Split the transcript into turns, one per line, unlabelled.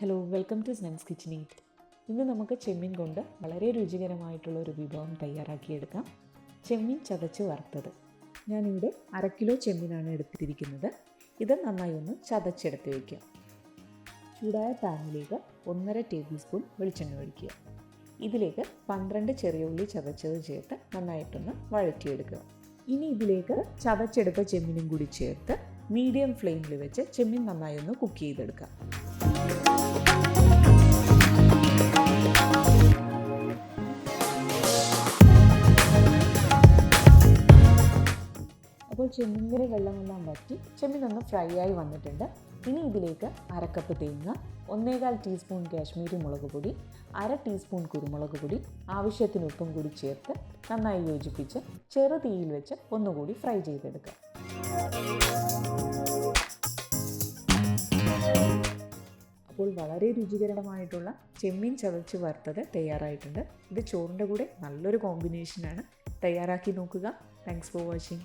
Hello welcome to സ്നെൻസ് kitchen eat ഇന്ന് നമുക്ക് ചെമ്മീൻ കൊണ്ട് വളരെ രുചികരമായിട്ടുള്ള ഒരു വിഭവം തയ്യാറാക്കിയെടുക്കാം. ചെമ്മീൻ ചതച്ച് വറുത്തത്. ഞാനിവിടെ അര കിലോ ചെമ്മീനാണ് എടുത്തിരിക്കുന്നത്. ഇത് നന്നായി ഒന്ന് ചതച്ചെടുത്ത് വയ്ക്കുക ചൂടായ പാനിലേക്ക് ഒന്നര ടേബിൾ സ്പൂൺ വെളിച്ചെണ്ണ ഒഴിക്കുക. ഇതിലേക്ക് പന്ത്രണ്ട് ചെറിയ ഉള്ളി ചതച്ചത് ചേർത്ത് നന്നായിട്ടൊന്ന് വഴറ്റിയെടുക്കുക. ഇനി ഇതിലേക്ക് ചതച്ചെടുത്ത ചെമ്മീനും കൂടി ചേർത്ത് മീഡിയം ഫ്ലെയിമിൽ വെച്ച് ചെമ്മീൻ നന്നായി ഒന്ന് കുക്ക് ചെയ്തെടുക്കാം. അപ്പോൾ ചെമ്മീന്റെ വെള്ളമെല്ലാം വറ്റി. ചെമ്മീൻ ഒന്ന് ഫ്രൈ ആയി വന്നിട്ടുണ്ട്. ഇനി ഇതിലേക്ക് അരക്കപ്പ് തേങ്ങ ഒന്നേകാൽ ടീസ്പൂൺ കാശ്മീരി മുളക് പൊടി അര ടീസ്പൂൺ കുരുമുളക് പൊടി ആവശ്യത്തിന് ഉപ്പും കൂടി ചേർത്ത് നന്നായി യോജിപ്പിച്ച് ചെറുതീയിൽ വെച്ച് ഒന്നുകൂടി ഫ്രൈ ചെയ്തെടുക്കുക അപ്പോൾ വളരെ രുചികരമായിട്ടുള്ള ചെമ്മീൻ ചതച്ച് വറുത്തത് തയ്യാറായിട്ടുണ്ട്. ഇത് ചോറിന്റെ കൂടെ നല്ലൊരു കോമ്പിനേഷനാണ് തയ്യാറാക്കി നോക്കുക. Thanks for watching